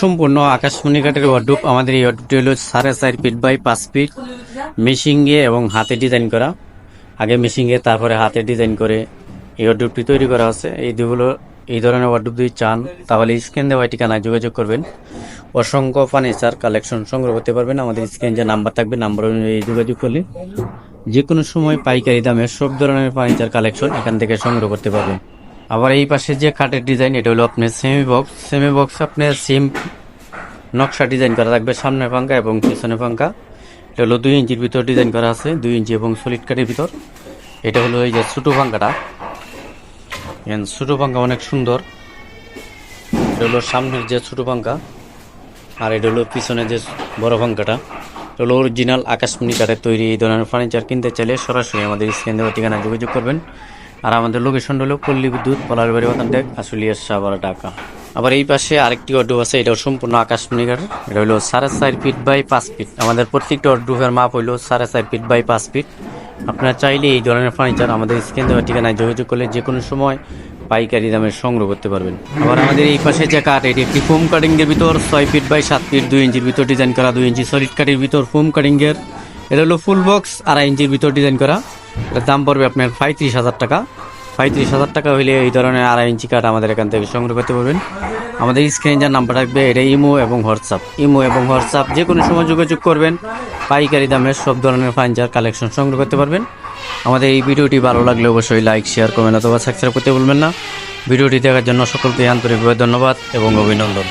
সম্পূর্ণ আকাশমণি কাঠের ওয়ার্ডরোব আমাদের এই ওয়ার্ডরোবটি হলো সাড়ে চার ফিট বাই পাঁচ ফিট মেশিংয়ে এবং হাতে ডিজাইন করা। আগে মেশিংয়ে তারপরে হাতে ডিজাইন করে এই ওয়ার্ডরোবটি তৈরি করা আছে এই দুগুলো এই ধরনের ওয়ার্ডরোব যদি চান, তাহলে স্ক্রিন দেওয়া ঠিকানায় যোগাযোগ করবেন। অসংখ্য ফার্নিচার কালেকশন সংগ্রহ করতে পারবেন। আমাদের স্ক্রিন যে নাম্বার থাকবে নাম্বার অনুযায়ী যোগাযোগ করলে যে কোনো সময় পাইকারি দামে সব ধরনের ফার্নিচার কালেকশন এখান থেকে সংগ্রহ করতে পারবেন। আবার এই পাশে যে খাটের ডিজাইন এটা হলো আপনার সেমি বক্স সেমি বক্স আপনার সেম নকশা ডিজাইন করা থাকবে, সামনে পাঙ্কা এবং পিছনে পাঙ্কা এটা হলো দুই ইঞ্চির ভিতর ডিজাইন করা আছে, দুই ইঞ্চি এবং সলিড কাঠের ভিতর। এটা হলো এই যে ছোটো পাঙ্কাটা ছোটো পাঙ্কা অনেক সুন্দর। এটা হলো সামনের যে ছোটো পাঙ্কা আর এটা হলো পিছনে যে বড় পাঙ্কাটা এটা হলো অরিজিনাল আকাশমণি কাঠের তৈরি, এই ধরনের ফার্নিচার কিনতে চাইলে সরাসরি আমাদের স্ক্রিন দেওয়া ঠিকানায় যোগাযোগ করবেন। আর আমাদের লোকেশন হলো পল্লী বিদ্যুৎ পলারবাড়ি বাতান টেক আশুলিয়া সাবার ঢাকা। আবার এই পাশে আরেকটি অড্রুপ আছে, এটাও সম্পূর্ণ আকাশমণি কাঠের এটা হলো সাড়ে চার ফিট বাই পাঁচ ফিট আমাদের প্রত্যেকটা অড্রুপের মাপ হলো সাড়ে চার ফিট বাই পাঁচ ফিট আপনারা চাইলে এই ধরনের ফার্নিচার আমাদের স্ক্রিন দেওয়া ঠিকানায় যোগাযোগ করলে যে কোনো সময় পাইকারি দামে সংগ্রহ করতে পারবেন। আবার আমাদের এই পাশে যে কাঠ, এটি একটি ফোম কাটিং এর ভিতর, ছয় ফিট বাই সাত ফিট দুই ইঞ্চির ভিতর ডিজাইন করা, দুই ইঞ্চি সলিড কাঠের ভিতর ফোম কাটিং এর এটা হলো ফুল বক্স আড়াই ইঞ্চির ভিতর ডিজাইন করা। এটার দাম পড়বে আপনার পঁয়ত্রিশ হাজার টাকা। পঁয়ত্রিশ হাজার টাকা হইলে এই ধরনের আড়াই ইঞ্চি কাঠ আমাদের এখান থেকে সংগ্রহ করতে পারবেন। আমাদের স্ক্রিনে যার নাম্বার থাকবে, এটা ইমো এবং হোয়াটসঅ্যাপ। ইমো এবং হোয়াটসঅ্যাপ যে কোনো সময় যোগাযোগ করবেন, পাইকারি দামের সব ধরনের ফার্নিচার কালেকশন সংগ্রহ করতে পারবেন। আমাদের এই ভিডিওটি ভালো লাগলে অবশ্যই লাইক, শেয়ার, কমেন্ট অথবা সাবস্ক্রাইব করতে বলবেন না। ভিডিওটি দেখার জন্য সকলকে আন্তরিকভাবে ধন্যবাদ এবং অভিনন্দন।